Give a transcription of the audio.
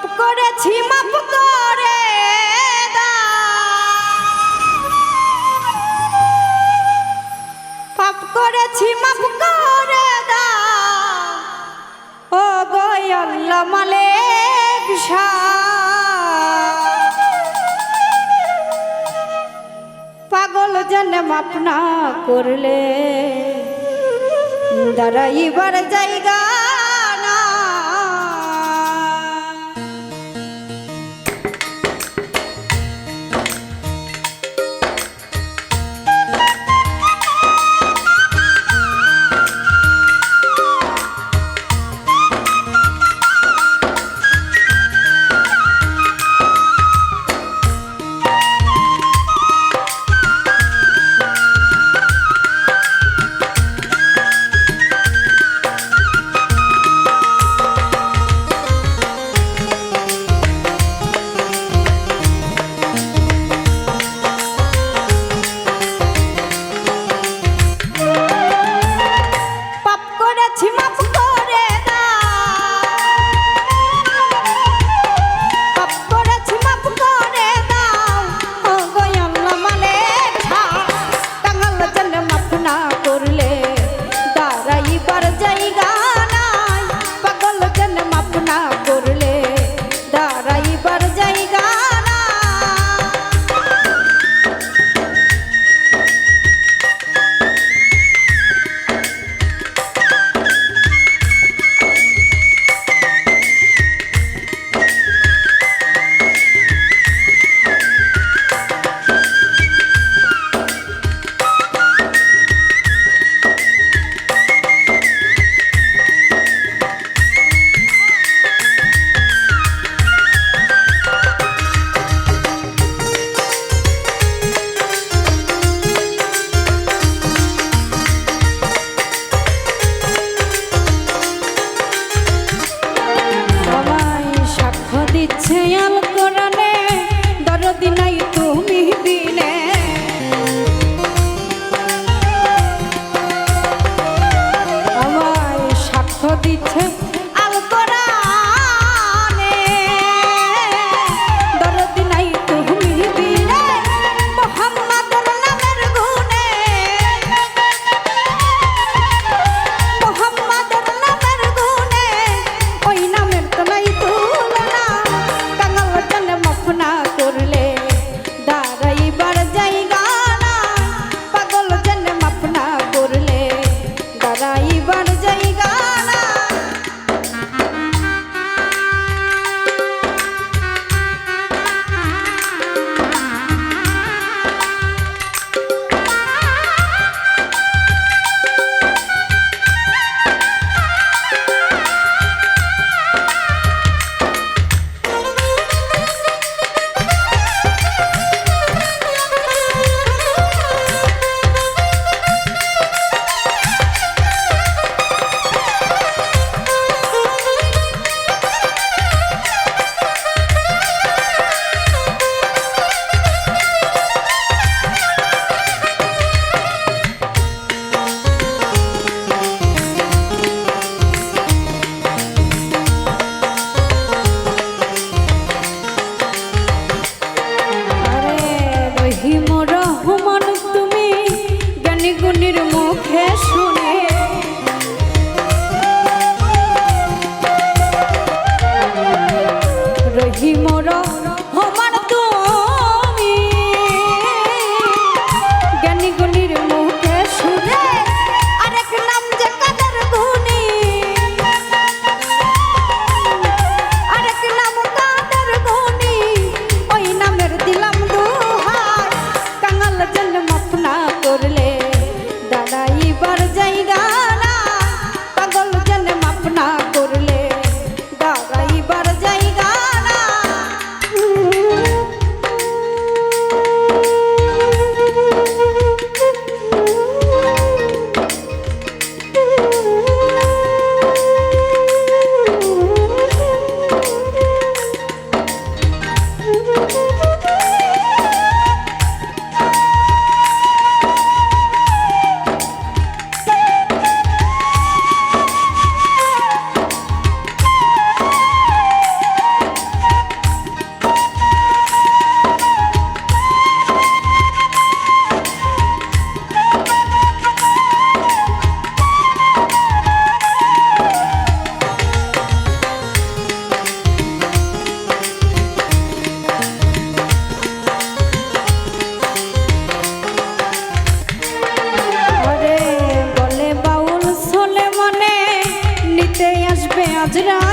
পাপ করেছি, মাপ করে পাপ করেছি, মাপ করে ও গয়ল মালেক পাগল জন্ম আপনা করলে, দাঁড়াইবার জায়গা ইচ্ছে আল কোরআনে Dun-dun-dun!